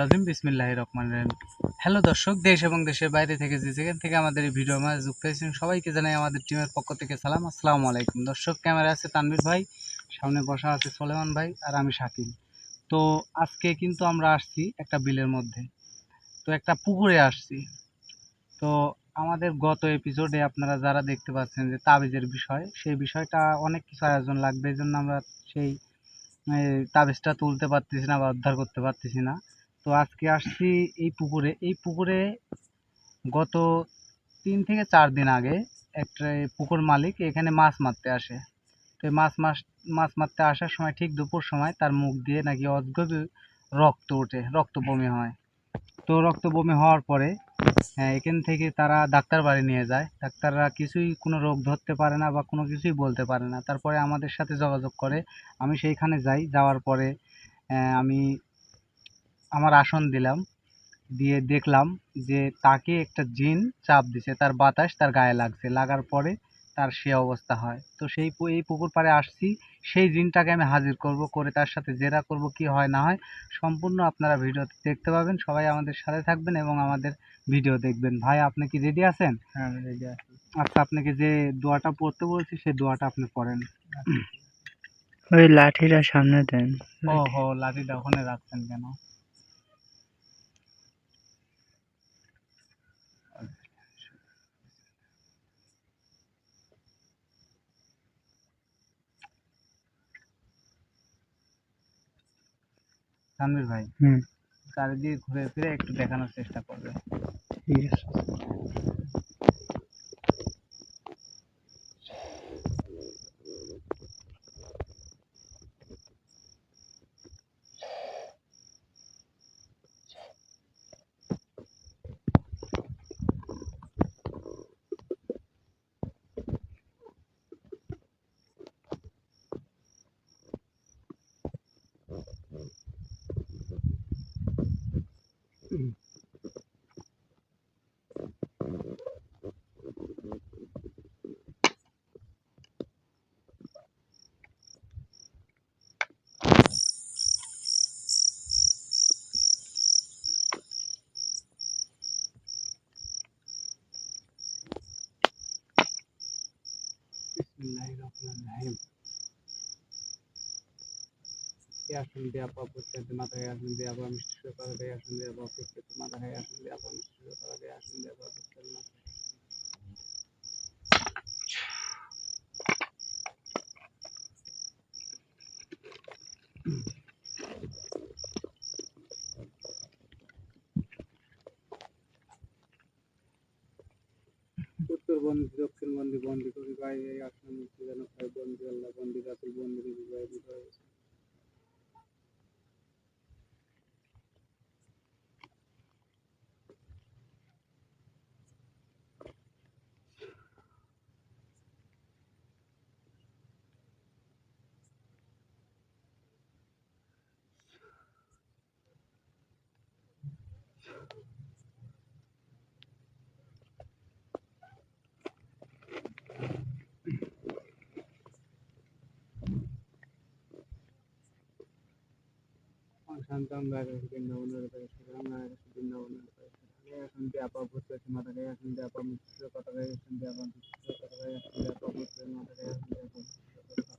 রাজিম বিসমিল্লাহ রহমান রহিম। হ্যালো দর্শক, দেশ এবং দেশের বাইরে থেকে যে যেখান থেকে আমাদের এই ভিডিও মাঝে যুক্ত হয়েছেন, সবাইকে জানাই আমাদের টিমের পক্ষ থেকে সালাম। আসসালামু আলাইকুম। দর্শক, ক্যামেরা আছে তানভীর ভাই, সামনে বসা আছে সোলেমান ভাই আর আমি শাকিল। তো আজকে কিন্তু আমরা আসছি একটা বিলের মধ্যে। তো একটা পুকুরে আসছি। তো আমাদের গত এপিসোডে আপনারা যারা দেখতে পাচ্ছেন যে তাবিজের বিষয়, সেই বিষয়টা অনেক কিছু আয়োজন লাগবে, এই জন্য আমরা সেই তাবিজটা তুলতে পারতেছি না বা উদ্ধার করতে পারতেছি না। তো আজকে আসছি এই পুকুরে। এই পুকুরে গত তিন থেকে চার দিন আগে একটা পুকুর মালিক এখানে মাছ মারতে আসে। তো মাছ মাছ মাছ মারতে আসার সময় ঠিক দুপুর সময় তার মুখ দিয়ে নাকি অদ্ভুত রক্ত ওঠে রক্ত বমি হয়। তো রক্ত বমি হওয়ার পরে হ্যাঁ এখান থেকে তারা ডাক্তার বাড়ি নিয়ে যায়। ডাক্তাররা কিছুই কোনো রোগ ধরতে পারে না বা কোনো কিছুই বলতে পারে না। তারপরে আমাদের সাথে যোগাযোগ করে, আমি সেইখানে যাই, যাওয়ার পরে আমি আমার আসন দিলাম, দিয়ে দেখলাম যে তাকে একটা জিন চাপ দিছে, তার বাতাস তার গায়ে লাগছে। লাগার পরে তার সে অবস্থা হয়। তো সেই এই পুকুর পাড়ে আসছি সেই জিনটাকে আমি হাজির করব করে তার সাথে জেরা করব কি হয় না হয় সম্পূর্ণ আপনারা ভিডিও দেখতে পাবেন। সবাই আমাদের সাথে থাকবেন এবং আমাদের ভিডিও দেখবেন। ভাই আপনি কি রেডি আছেন? হ্যাঁ আমি রেডি আছি। আচ্ছা আপনাকে যে দোয়াটা পড়তে বলছি সেই দোয়াটা আপনি পড়েন। ওই লাঠিটা সামনে দেন। ও হো লাঠিটা ওখানে রাখছেন কেন? তানভীর ভাই হুম। চারিদিকে ঘুরে ফিরে একটু দেখানোর চেষ্টা করবে। ঠিক আছে। আসন দিয়ে আপা প্রত্যেকটি মাথায় আসন দিয়ে আপা মিষ্টি সুরে করা দেয় আসন দিয়ে আপা প্রত্যেকটি মিষ্টি সুরে করা দেয় আসন উত্তর বন্দি দক্ষিণ বন্দি বন্দি করি বাইরে এই আসন মুক্তি যেন পাই বন্দি আল্লাহ বন্দি রাতুল বন্দি বিজয় বিজয় শান্তাম বাইরে বৃন্দাবনের পরিষ্কার বাইরে বৃন্দাবনের পরিষ্কার আসন দিয়ে আপা প্রত্যেকটি মাথায় আসন দিয়ে আপা মিষ্টি সুরে কথা গায়ে আসন দিয়ে আপা মিষ্টি সুরে কথা গায়ে আসন দিয়ে আপা প্রত্যেকটি মাথায় আসন দিয়ে আপা মিষ্টি সুরে কথা গায়ে।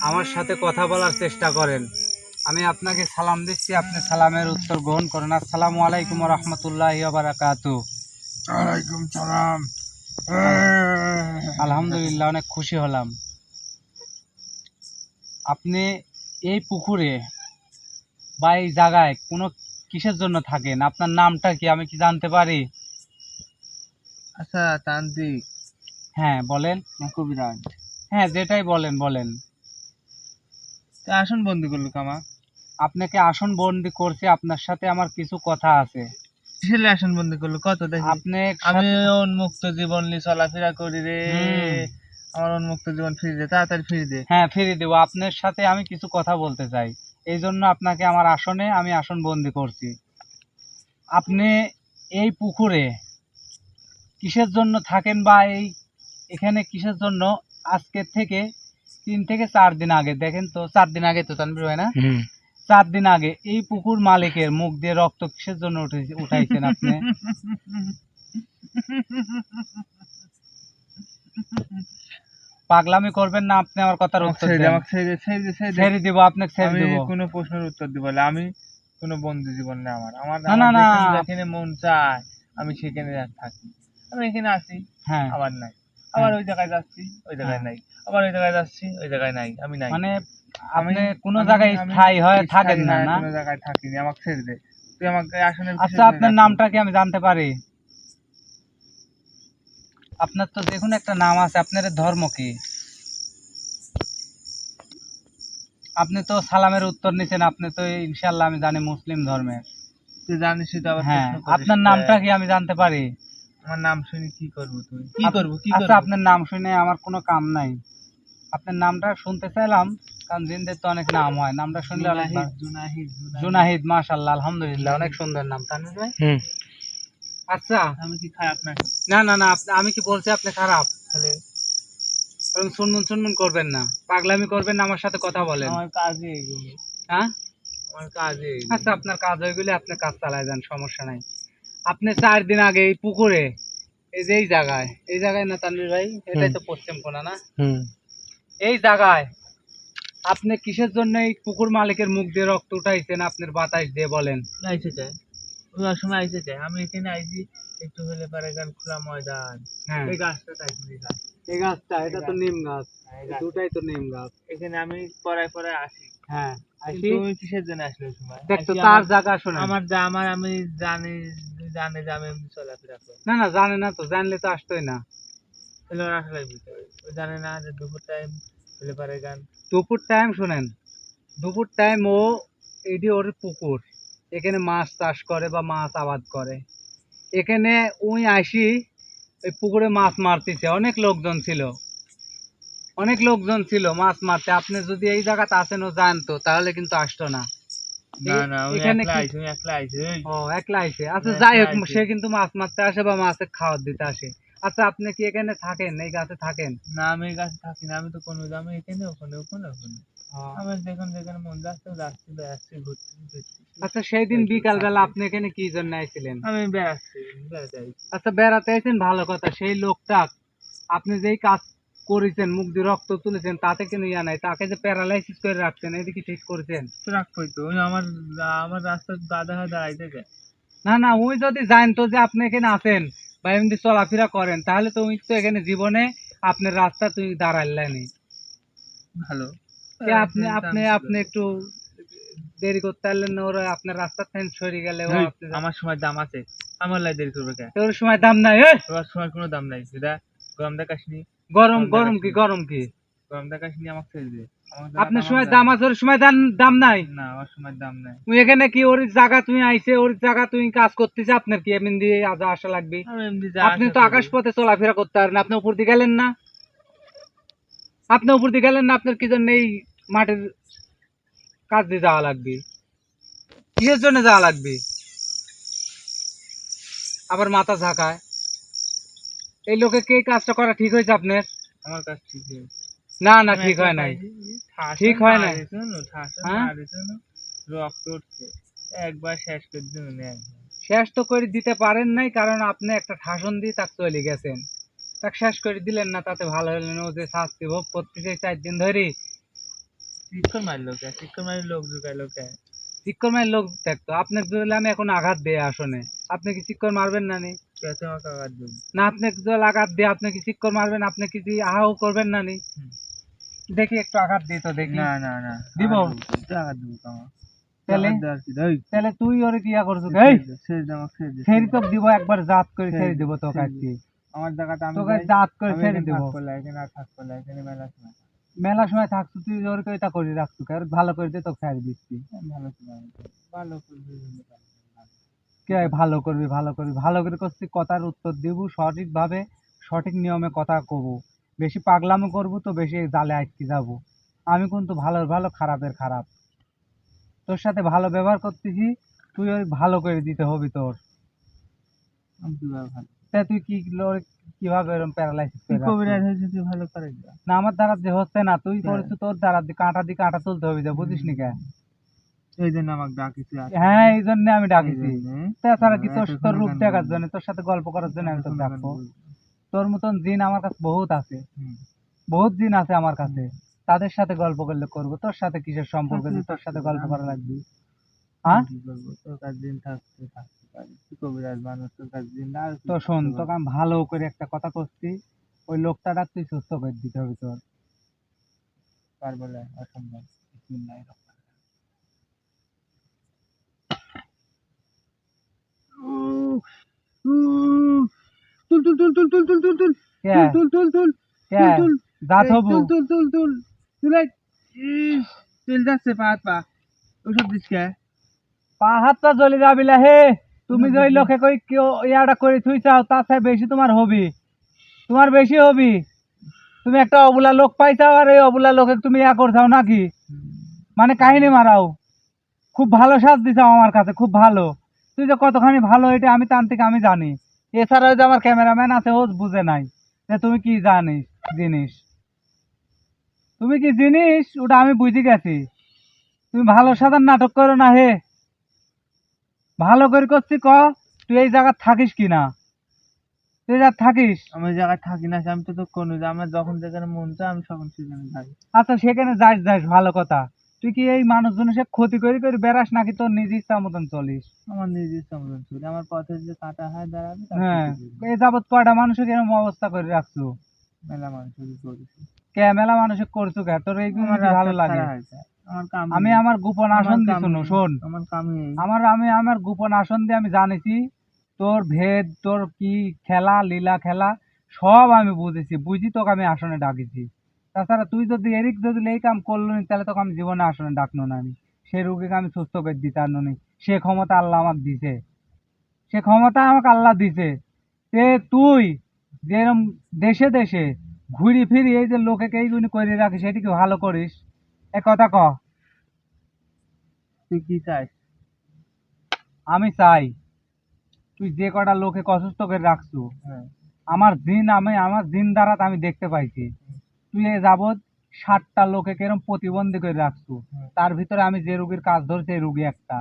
আমার সাথে কথা বলার চেষ্টা করেন। আমি আপনাকে সালাম দিচ্ছি আপনি সালামের উত্তর গ্রহণ করেন। আসসালামু আলাইকুম রহমতুল্লাহ বারাকাতু ওয়ালাইকুম সালাম। আলহামদুলিল্লাহ অনেক খুশি হলাম। আপনি এই পুকুরে বা এই জায়গায় কোনো কিসের জন্য থাকেন? আপনার নামটা কি আমি কি জানতে পারি? আচ্ছা তান্ত্রিক। হ্যাঁ বলেন। কবিরাজ। হ্যাঁ যেটাই বলেন বলেন। তো আসন বন্দি করল কামা। আপনাকে আসন বন্দি করছি আপনার সাথে আমার কিছু কথা আছে। ছেলে আসন বন্দি করল কত দেখি। আপনি আমি উন্মুক্ত জীবন নিয়ে চলাফেরা করি রে। আমার উন্মুক্ত জীবন ফিরে দে তাড়াতাড়ি ফিরে দে। হ্যাঁ ফিরে দেবো। আপনার সাথে আমি কিছু কথা বলতে চাই। এই জন্য আপনাকে আমার আসনে আমি আসন বন্দি করছি। আপনি এই পুকুরে কিসের জন্য থাকেন বা এই এখানে কিসের জন্য? আজকের থেকে তিন থেকে চার দিন আগে দেখেন তো চার দিন আগে তো তানবির হয় না? চার দিন আগে এই পুকুর মালিকের মুখ দিয়ে রক্ত কিসের জন্য উঠে উঠাইছেন আপনি? পাগলামি করবেন না আপনি আমার কথার উত্তর ছেড়ে দিব আপনাকে ছেড়ে দিব। কোনো প্রশ্নের উত্তর দিব না আমি কোনো বন্ধু জীবন না আমার। আমার না, না, আমার না। যেখানে যেখানে মন চায় আমি সেখানে থাকি। আমি এখানে আসি হ্যাঁ। আবার নাই। আবার। ওই জায়গায় যাচ্ছি ওই জায়গায় হ্যাঁ। নাই। আবার ওই জায়গায় যাচ্ছি ওই জায়গায় নাই আমি নাই। মানে আমি আপনি কোনো জায়গায় স্থায়ী হয়ে থাকেন না না কোনো জায়গায় থাকিনি আমাকে ছেড়ে দে। তুই আমাকে আসলে আচ্ছা আপনার নামটা কি আমি জানতে পারি? আপনার তো দেখুন একটা নাম আছে আপনার ধর্ম কি? আপনি তো সালামের উত্তর নিছেন আপনি তো ইনশাআল্লাহ আমি জানি মুসলিম ধর্মের। তুই জানিস তো আবার হ্যাঁ আপনার নামটা কি আমি জানতে পারি? আমার নাম শুনি কি করব তুই কি করব কি আচ্ছা করব? আপনার নাম শুনে আমার কোনো কাম নাই। আপনার নামটা শুনতে চাইলাম কারণ জিনদের তো অনেক নাম হয়। নামটা শুনলে অনেক জুনাহিদ জুনাহিদ জুনাহিদ। মাশাল্লাহ আলহামদুলিল্লাহ অনেক সুন্দর নাম তানভীর ভাই? হুম। আচ্ছা আমি কি খারাপ না না না না আপনি- আমি কি বলছি আপনি খারাপ? তাহলে এরকম শুনমুন শুনমুন করবেন না। পাগলামি করবেন না আমার সাথে কথা বলেন। আমার কাজে এগুলো হ্যাঁ? আমার কাজে এগুলো। আচ্ছা আপনার কাজ হয়ে গেলে আপনি কাজ চালায় যান সমস্যা নাই। আপনি চার দিন আগে এই পুকুরে এই যে এই জায়গায় এই জায়গায় না তানভীর ভাই? এটাই তো পশ্চিম কোনা না? এই জায়গায় আপনি কিসের জন্য এই পুকুর মালিকের মুখ দিয়ে রক্ত উঠাইছেন আপনার বাতাস দিয়ে বলেন? আইসে যায়। ওই সময় আইসে যায়। আমি এখানে আইছি একটু হলে পারে গান খোলা ময়দান। হ্যাঁ। এই গাছটা তাইছি এই গাছটা এটা তো নিম গাছ। এই দুটাই তো নিম গাছ। এখানে আমি পড়ায় পড়ায় আসি। হ্যাঁ আসি। তুমি কিসের জন্য আসলে সময়? তার জায়গা আমার যা আমার আমি জানি জানে যে আমি এমনি চলাফেরা করি। না না জানে না তো জানলে তো আসতোই না। তাহলে ওরা আসলে বুঝতে পারে ও জানে না যে দুপুর টাইম হলে পারে গান। দুপুর টাইম শোনেন দুপুর টাইম ও এটি ওর পুকুর। এখানে মাছ চাষ করে বা মাছ আবাদ করে। এখানে উই আসি ওই পুকুরে মাছ মারতেছে। অনেক লোকজন ছিল। অনেক লোকজন ছিল মাছ মারতে। আপনি যদি এই জায়গাতে আসেন ও জানতো তাহলে কিন্তু আসতো না। না না এখানে একলা কি- আইছি আমি একলা আইছি ও একলা আইসে আচ্ছা হ্যাঁ, যাই হোক সে কিন্তু মাছ মারতে আসে বা মাছের খাবার দিতে আসে। আচ্ছা আপনি কি এখানে থাকেন? এই গাছে থাকেন? না আমি এই গাছে থাকি না আমি তো কোনো আমি এখানে ওখানে ওখানে ওখানে। আমি দেখুন যেখানে মন যাচ্ছে যাচ্ছি বেড়াচ্ছি ঘুরছি আচ্ছা সেই দিন বিকাল বেলা আপনি এখানে কি জন্য আইছিলেন? আমি বেড়াচ্ছি আচ্ছা বেড়াতে আইছেন? ভালো কথা সেই লোকটা আপনি যেই কাজ করেছেন মুখ দিয়ে রক্ত তুলেছেন তাতে কেন ইয়া নাই? তাকে যে প্যারালাইসিস করে রাখছেন এদিকে ঠিক করেছেন? রাখবই তো আমার আমার রাস্তার বাধা হয়ে দাঁড়াইতে যায় না না ওই যদি জানতো যে আপনি এখানে আছেন বা এমনি চলাফেরা করেন তাহলে তো ওই তো এখানে জীবনে আপনার রাস্তা তুই দাঁড়াইলেনি ভালো। আপনি আপনি আপনি একটু দেরি করতে পারলেন না ওরা আপনার রাস্তা থেকে সরে গেলে আমার সময় দাম আছে। আমার লাই দেরি করবে কে? তোর সময় দাম নাই এ! তোমার সময় কোনো দাম নাই। সেটা গরম দেখাসনি। গরম গরম কি গরম কি? গরম দেখাসনি আমাকে ছেড়ে দে। আপনার সময় দাম আছে ওর সময় দাম দাম নাই? না আমার সময় দাম নাই। তুই এখানে কি ওর জায়গা তুমি আইছে ওর জায়গা তুমি কাজ করতেছে আপনার কি এমনি দিয়ে আজ আসা লাগবে? আপনি তো। আকাশ পথে চলাফেরা করতে পারেন আপনি উপর দিয়ে গেলেন না। আপনি উপর দিয়ে গেলেন না আপনার কি জন্য এই মাঠের কাজ দিয়ে যাওয়া লাগবে? কিসের জন্য যাওয়া লাগবে? আবার মাথা ঝাঁকায়। এই লোকে কে কাজটা করা ঠিক হয়েছে আপনার? আমার কাছে ঠিক আছে না না ঠিক হয় নাই। ঠিক হয় নাই। হ্যাঁ? রক্ত উঠছে। একবার শেষ করে দিন শেষ তো করে দিতে পারেন নাই কারণ আপনি একটা ঠাসন দিয়ে তাকে চলে গেছেন। তাকে শেষ করে দিলেন না তাতে ভালো হলো না ও যে শাস্তি ভোগ করতেছে চার দিন ধরে চিক্কর মারলো কে চিক্কর মারি লোক ঢুকাইলো কে? চিক্কর লোক দেখতো আপনাকে যদি আমি এখন আঘাত দিয়ে আসনে। আপনি কি চিক্কর মারবেন না নি? না আপনি জল আঘাত দিয়ে আপনি কি মারবেন? আপনি আহাও করবেন না নি দেখি একটু আঘাত তো দেখি। না না না। দিব? আঘাত দিব তাহলে? তাহলে তুই ওরে করছ? এই! ফেরি তো দিব একবার জাত করে ফেরি তো কাছে আমার আমি তোকে জাত করে ফেরি মেলা সময় থাকছো তুই ওর করে এটা করে রাখছো আর ভালো করে দে তোকে ফেরি দিচ্ছি। ভালো ভালো করে কে ভালো করবি ভালো করবি ভালো করে করছি কথার উত্তর দিব সঠিকভাবে সঠিক নিয়মে কথা কব। বেশি পাগলামো করব তো বেশি জালে আটকে যাব। আমি কিন্তু ভালোর ভালো খারাপের খারাপ। তোর সাথে ভালো ব্যবহার করতেছি তুই ওই ভালো করে দিতে হবে তোর। তা তুই কি কীভাবে এরকম প্যারালাইসিস তুই ভালো করে না আমার দ্বারা যে হচ্ছে না তুই। করেছিস তোর দ্বারা কাঁটা দিয়ে কাঁটা তুলতে হবে যা বুঝিস নি কে? এই জন্য আমাকে আসিস। হ্যাঁ এই জন্য আমি ডাকিছি। তাছাড়া কি তোর তোর রূপ দেখার জন্য তোর সাথে গল্প করার জন্য আমি তোকে ডাকবো। তোর মতন জিন আমার কাছে বহুত আছে। বহুত জিন আছে আমার কাছে। তাদের সাথে গল্প করলে করব তোর সাথে কিসের সম্পর্ক যে তোর সাথে গল্প করা লাগবে। হ্যাঁ? তোর কাছে দিন থাকতে থাকতে পারি। কবিরাজ মানুষ তোর কাছে দিন আর তো শোন তোকে আমি ভালো করে একটা কথা করছি ওই লোকটাটা তুই সুস্থ করে দিতে হবে তোর। পারব না, অসম্ভব। বিসমিল্লাহির তুল তুল তুল তুল তুল তুল তুল তুল তুল তুল তুল তুল যা এই, থবু তুল তুল তুল তুল তুল তেল যাচ্ছে পা হাত পা ওসব দিস কে পা হাত পা জ্বলে যাবিলা হে তুমি যে লোকে কই কেউ ইয়াটা করে থুই চাও তার চেয়ে বেশি তোমার হবি তোমার বেশি হবি তুমি একটা অবুলা লোক পাইছাও আর এই অবুলা লোকে তুমি ইয়া করছাও নাকি মানে কাহিনী মারাও খুব ভালো সাজ দিছাও আমার কাছে খুব ভালো তুই যে কতখানি ভালো এটা আমি তান্ত্রিক আমি জানি। এছাড়াও যে আমার ক্যামেরাম্যান আছে ও বুঝে নাই যে তুমি কি জানিস জিনিস। তুমি কি জিনিস ওটা আমি বুঝে গেছি। তুমি ভালো সাধারণ নাটক করো না হে। ভালো করে করছি ক তুই এই জায়গা থাকিস কি না? তুই যা থাকিস? আমি জায়গায় থাকি না আমি তো তো কোনো আমার যখন যেখানে মন চায় আমি তখন সেখানে যাই আচ্ছা সেখানে যাস যাস ভালো কথা। তুই কি এই মানুষজনের সে ক্ষতি করে করে বেড়াস নাকি তোর নিজ ইচ্ছা মতন চলিস? আমার নিজের সম্বোধন ছিল আমার পথে যে কাটা হয় দাঁড়াবে হ্যাঁ। এই যাবৎ কয়টা মানুষের এরকম অবস্থা করে রাখছো? মেলা মানুষের করেছি। কে মেলা মানুষের করছ কে? তোর কি ভালো লাগে। আমি আমার গোপন আসন নেই। শোন। নেই। আমার আমি আমার গোপন আসন দিয়ে আমি জানিছি তোর ভেদ তোর কি খেলা লীলা খেলা সব আমি বুঝেছি। বুঝি তোকে আমি আসনে ডাকিছি। তাছাড়া তুই যদি এরিক যদি এই কাম করল নি তাহলে তোকে আমি জীবনে আসলে ডাকনো না আমি। সে রুগীকে আমি সুস্থ করে দিতে পারল নি। সে ক্ষমতা আল্লাহ আমাকে দিছে। সে ক্ষমতা আমাকে আল্লাহ দিছে। তে তুই যেরকম দেশে দেশে ঘুরি ফিরি এই যে লোকে কে এইগুলি করে রাখিস সেটি কি ভালো করিস? এ কথা ক। তুই কি চাস? আমি চাই তুই যে কটা লোকে অসুস্থ করে রাখছো হ্যাঁ। আমার দিন আমি আমার দিন দ্বারা আমি দেখতে পাইছি। তুই এ যাবৎ ষাটটা লোকে কেরম প্রতিবন্ধী করে রাখছো? তার ভিতরে আমি যে রুগীর কাজ ধরছি এই রুগী একটা।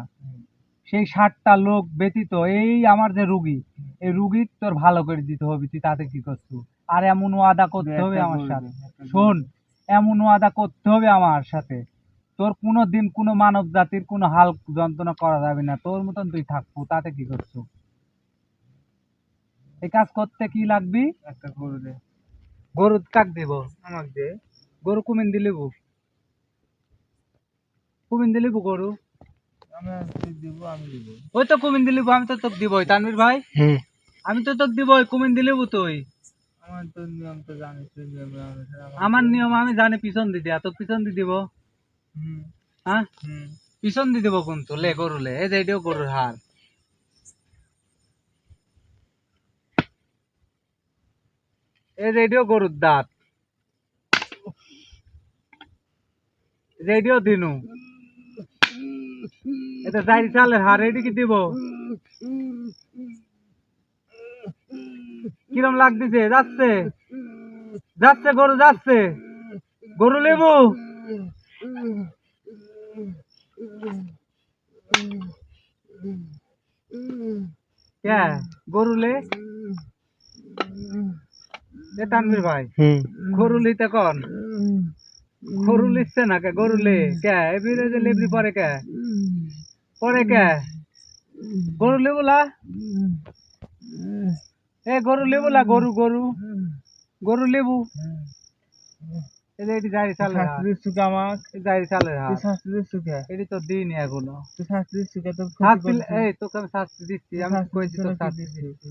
সেই ষাটটা লোক ব্যতীত এই আমার যে রুগী এই রুগী তোর ভালো করে দিতে হবে তুই তাতে কি করছ? আর এমন ওয়াদা করতে হবে আমার সাথে। শোন এমন ওয়াদা করতে হবে আমার সাথে। তোর কোনো দিন কোনো মানব জাতির কোনো হাল যন্ত্রণা করা যাবে না। তোর মতন তুই থাকব তাতে কি করছ? এই কাজ করতে কি লাগবি? একটা গরু দে গরু কাক দিব আমাকে দে। গরু কুমিন দিলিব কুমিন দিলিব গরু। দিব আমি দিব। ওই তো কুমিন দিলিব আমি তো তোকে দিবই। তানভীর ভাই? আমি তো তোকে দিবই কুমিন দিলিব তুই। আমার নিয়ম তো জানিস তুই নিয়ম অনুসারে আমার নিয়ম আমি জানি পিছন দি দিয়া তো পিছন দি দিব। হুম। হ্যাঁ? হুম। পিছন দি দিব কিন্তু লে গরু লে এই যে এটাও গরুর হার। এই এটাও গরুর দাঁত। রেডিও দিনু। এটা চারি চালের হার এটি কি দিব? কিরম লাগতেছে? যাচ্ছে? যাচ্ছে, গরু যাচ্ছে? গরু লেবু? গরু লে? এ তানভীর ভাই হুম। গরু লিতে কন? গরু লিখছে না কে? গরু লে কে এবিরে যে লেবরি পরে কে? পরে কে? গরু লেবুলা? এ গরু লেবুলা গরু গরু। গরু লেবু? এই যে শাস্ত্রীর সুখে আমাক। শাস্ত্রীর সুখে এটি তো সুখে তো এই তোকে আমি শাস্তি দিচ্ছি আমি কইছি তো শাস্তি দিচ্ছি।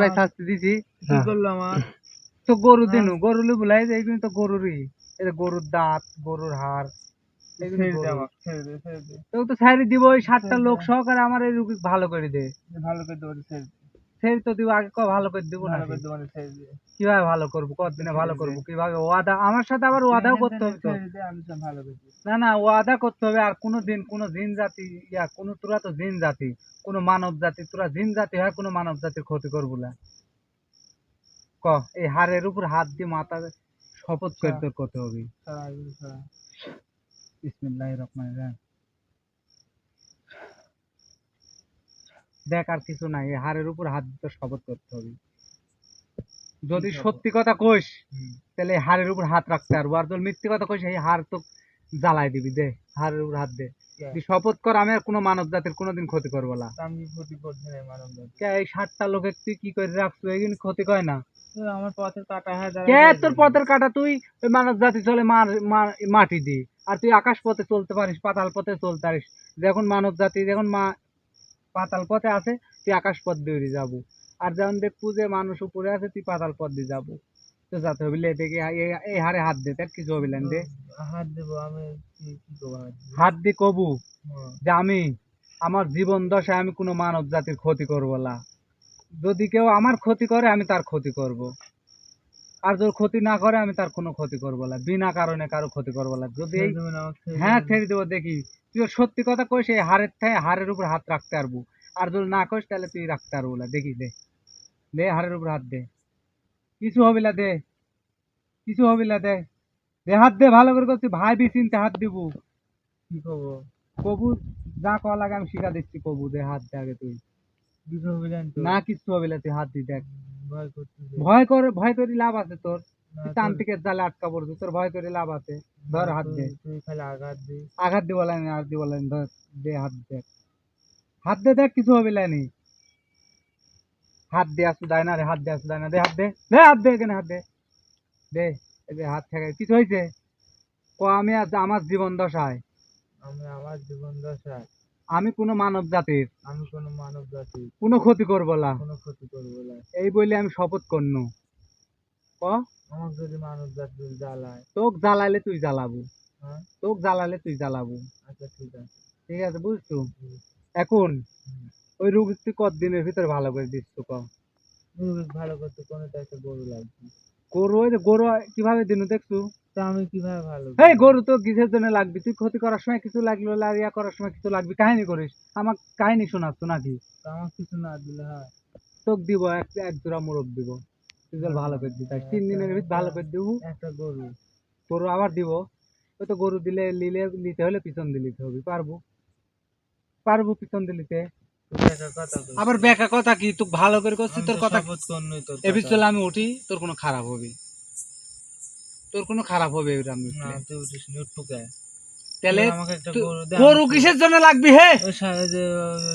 ভাই শাস্তি দিছি। কি করল আমার তো গরু দিনু গরু লেবুলা এই যে এইগুলো তো গরুরই। এই গরুর দাঁত গরুর হাড় তো দিব ওই সাতটা লোক সহকারে আমার এই রুগী ভালো করে দে। ভালো করে দেবো ছেড়ে দে। তো দিব আগে ক ভালো করে দিব না। কীভাবে ভালো করব কতদিনে ভালো। করব কীভাবে? ওয়াদা আমার সাথে আবার ওয়াদাও করতে হবে তো। আমি সব ভালো করে দেবো। না না ওয়াদা করতে হবে আর কোনো দিন কোনো জিন জাতি ইয়া কোনো তোরা তো জিন জাতি কোনো মানব জাতি তোরা জিন জাতি হয় কোনো মানব জাতির ক্ষতি করব না। ক এই হাড়ের উপর হাত দিয়ে মাথা শপথ করে আচ্ছা। তোর করতে হবে। সরা, এগুলো সরা। দেখ আর কিছু নাই এই হাড়ের উপর হাত দিয়ে শপথ করতে হবে। যদি সত্যি কথা কইস তাহলে এই হাড়ের উপর হাত রাখতে পারব। আর যদি মিথ্যে কথা কইস এই হাড় তো জ্বালাই দিবি দে হাড়ের উপর হাত দে। শপথ কর আমি আর কোনো মানব জাতির কোনোদিন ক্ষতি করব না। আমি ক্ষতি করছি না এই মানব জাতি। এই ষাটটা লোকের তুই কি করে রাখছো? এগুলো ক্ষতি করে না। আমার পথের কাটা হ্যাঁ কে তোর পথের কাটা? তুই মানব জাতি চলে মার- মাটি দি। আর তুই আকাশ পথে চলতে পারিস পাতাল পথে চলতে পারিস। যখন মানব জাতি যখন মা পাতাল পথে আছে তুই আকাশ পথ দিয়ে যাব। আর যখন দেখব যে মানুষ উপরে আছে তুই পাতাল পথ দিয়ে যাব। তো যাতে হবে লে দেখে এই- হারে হাত দে তার কিছু হবে না দে। হাত দেবো আমি হাত কবু যে আমি আমার জীবন দশায় আমি কোনো মানব জাতির ক্ষতি করব না। যদি কেউ আমার ক্ষতি করে আমি তার ক্ষতি করব। আর যদি ক্ষতি না করে আমি তার কোনো ক্ষতি করব না। বিনা কারণে কারও ক্ষতি করব না। যদি হ্যাঁ ছেড়ে দেবো দেখি। তুই সত্যি কথা কইস এই হাড়ের থেকে হাড়ের উপর হাত রাখতে পারব। আর যদি না কইস তাহলে তুই রাখতে পারব না। দেখি দে। দে হাড়ের উপর হাত দে। কিছু হবে না দে। কিছু হবে না দে। দে হাত দে ভালো করে করছি ভাই বি চিনতে হাত দিব। কি করব কবু যা করা লাগে আমি শিখা দিচ্ছি। কবু দে হাত দে আগে তুই। না কিছু হবে না তুই হাত দি দেখ। ভয় করে ভয় করে লাভ আছে তোর। তান্ত্রিকের জালে আটকা তোর ভয় করে লাভ আছে। ধর হাত দে। আঘাত আঘাত দিব লাইনি আর দিব লাইনি ধর দে হাত দে। হাত দে দেখ কিছু হবে লাইনি। হাত দে আসু দেয় না রে হাত দে আসু দেয় না। দে হাত দে দে হাত দে এখানে হাত দে। দে এই যে হাত থেকে কিছু হয়েছে ক আমি আমার জীবন দশায়। আমি আমার জীবন দশায়। আমি কোনো মানব জাতির। আমি কোনো মানব জাতি কোনো ক্ষতি করব না। কোনো ক্ষতি করব না। এই বলে আমি শপথ করনু। ক? আমার যদি মানব জাতি জ্বালায়? তোক জ্বালাইলে তুই জ্বালাবো। হ্যাঁ? তোক জ্বালালে তুই জ্বালাবো। আচ্ছা ঠিক আছে। ঠিক আছে বুঝছ? এখন ওই রুগী তুই কতদিনের ভিতরে ভালো করে দিচ্ছ ক? মুরগি ভালো করতে কোনো একটা গরু লাগবে গরু ওই যে গরু কীভাবে দিনু দেখছু? তা আমি কীভাবে ভালো এই গরু তো কিসের জন্য লাগবে? তুই ক্ষতি করার সময় কিছু লাগল লারিয়া করার সময় কিছু লাগবে? কাহিনী করিস। আমার কাহিনী শোনাচ্ছ নাকি? আমার কিছু না দিলে হয়। তোক দিব এক এক জোড়া মোরগ দিব। তুই ভালো করে দিতে তিন দিনের ভিতরে ভালো করে দিব। একটা গরু। গরু আবার দিব। ওই তো গরু দিলে নিলে নিতে হলে পিছন দিলিতে হবে। পারব? পারব পিছন দিলিতে আবার বেকা কথা কি? তুই ভালো করে করছিস তোর কথা শপথ করনই তোর এ কথা। বিচলে আমি উঠি তোর কোনো খারাপ হবে। তোর কোনো খারাপ হবে আমি তাহলে আমাকে একটা গরু দে গরু কিসের জন্য লাগবে হে? ওই সারা যে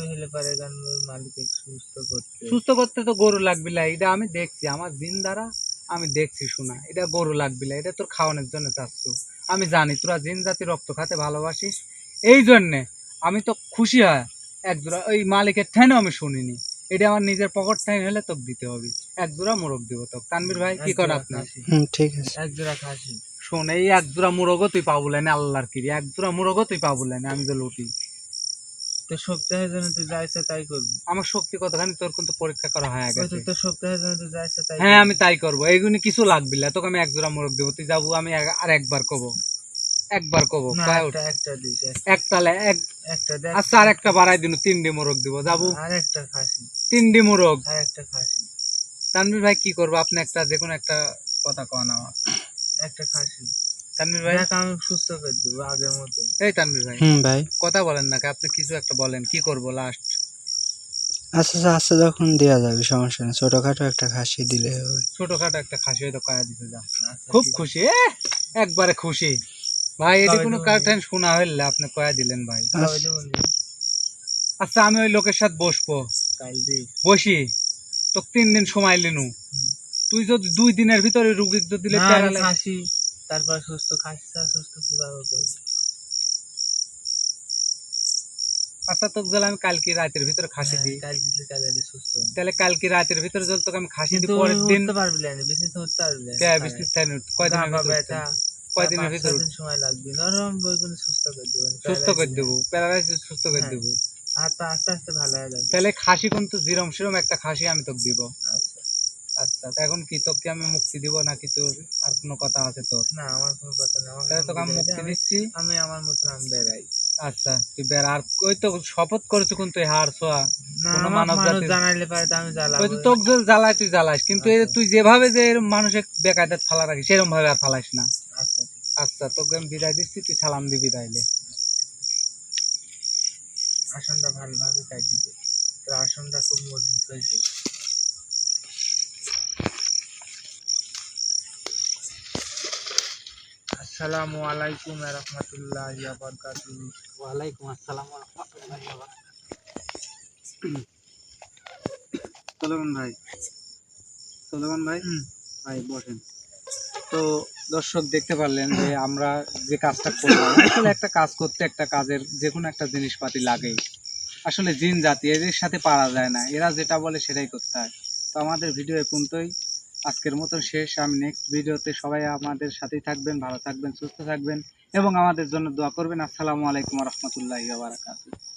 হেলে পারে গান মালিককে সুস্থ করতে। সুস্থ করতে তো গরু লাগবে না এটা আমি দেখছি আমার দিন দ্বারা আমি দেখছি শোনা এটা গরু লাগবে না এটা তোর খাওয়ানোর জন্য চাচ্ছ। আমি জানি তোরা জিন জাতি রক্ত খাতে ভালোবাসিস এই জন্যে আমি তো খুশি হয়। এক জোড়া ওই মালিকের ঠ্যানও আমি শুনিনি। এটা আমার নিজের পকেট ঠ্যান হলে তোকে দিতে হবে। এক জোড়া মোরগ দিব তোকে। তানবির ভাই কি কর আপনার। ঠিক আছে। এক জোড়া খাসি। শোন এই এক জোড়া মুরগও তুই পাবো লাইনে আল্লাহর কিরি। এক জোড়া মুরগও তুই পাবো লাইনে আমি তো লুটি। তোর সপ্তাহের জন্য তুই যা ইচ্ছা তাই করবি। আমার শক্তি কতখানি? তোর কিন্তু পরীক্ষা করা হয়ে ওই গেছে। তো তোর সপ্তাহের জন্য তুই যা ইচ্ছা তাই হ্যাঁ আমি তাই করব। এইগুলি কিছু লাগবে না তোকে আমি এক জোড়া মোরগ দেবো তুই যাব আমি আর একবার কব। একবার কব না একটা একটা এক- একটা দেখ। আচ্ছা আর একটা বাড়াই দিন তিনটি মোরগ দিব যাব? আর একটা খাসি। তিনটি মোরগ? আর একটা খাসি। তানভীর ভাই কি করব? আপনি একটা যে কোনো একটা কথা কন আমার। একটা খাসি। তানভীর ভাই? আমি সুস্থ করে দেবো আগের মতো এই তানভীর ভাই। হুম ভাই। কথা বলেন না আপনি কিছু একটা বলেন কি করব লাস্ট আচ্ছা আচ্ছা আচ্ছা যখন দেওয়া যাবে সমস্যা নেই। ছোটখাটো একটা খাসি দিলে হবে। ছোটখাটো একটা খাসি হয়তো কয়া দিতে যা আচ্ছা, খুব খুশি একবারে খুশি। ভাই এটি কোনো? কার্টেন শোনা হইলে আপনি কয়া দিলেন ভাই? নি? আচ্ছা আমি ওই লোকের সাথে বসবো। বসি? তো তিন দিন সময় লিনু। তুই যদি দুই দিনের ভিতরে রুগীর যদি দিলে খাসি। তারপর সুস্থ খাসি সুস্থ কীভাবে করবি? আচ্ছা তোকে যদি আমি কালকে রাতের ভিতরে খাসি হ্যাঁ, দিই। কাল দিলে কাল দিলে সুস্থ তাহলে কালকে রাতের ভিতরে যদি তোকে আমি খাসি দিই পরের দিন পারবি না বিছানা উঠতে পারবি না। কে বিস্তির থাই কয়দিনের ভিতরে সময় লাগবে। নরম বইগুলো সুস্থ করে দেবো সুস্থ করে দেবো প্যারালাইসিস সুস্থ করে হ্যাঁ। দেবো। আর তো আস্তে আস্তে ভালো হয়ে যাবে। তাহলে খাসি কিন্তু জিরম সিরম একটা খাসি আমি তোকে দিব। আচ্ছা। আচ্ছা এখন কি তোকে আমি মুক্তি দিব নাকি তোর আর কোনো কথা আছে তোর? না আমার কোনো কথা নেই। তাহলে তোকে আমি মুক্তি দিচ্ছি আমি আমার মতন আমি বেড়াই। আচ্ছা তুই বের আর ওই তো শপথ করেছ কিন্তু হার ছোয়া? কোনো মানব মানুষ জানাইলে পারে তো আমি ওই তো তোকে জ্বালায় তুই জ্বালাস কিন্তু আচ্ছা। তুই যেভাবে যে মানুষের বেকায়দার ফালা রাখিস সেরকম ভাবে আর ফালাইস না। আচ্ছা আচ্ছা তোকে আমি বিদায় দিচ্ছি তুই সালাম দিবি তাইলে। আসনটা ভালোভাবে কাটি দে তোর আসনটা খুব মজবুত হয়েছে। আসসালামু আলাইকুম রহমতুল্লাহ বারকাতুহু। ওয়ালাইকুম আসসালাম সোলেমান ভাই। সোলেমান ভাই? ভাই বসেন। তো দর্শক দেখতে পারলেন যে আমরা যে কাজটা করলাম, আসলে একটা কাজ করতে একটা কাজের যে কোনো একটা জিনিসপাতি লাগেই। আসলে জিন জাতি, এদের সাথে পারা যায় না। এরা যেটা বলে সেটাই করতে হয়। তো আমাদের ভিডিও এ পর্যন্তই। আজকের মতন শেষ। আমি নেক্সট ভিডিওতে সবাই আমাদের সাথেই থাকবেন, ভালো থাকবেন, সুস্থ থাকবেন এবং আমাদের জন্য দোয়া করবেন। আসসালামু আলাইকুম রহমতুল্লাহ বারাকাতুহ।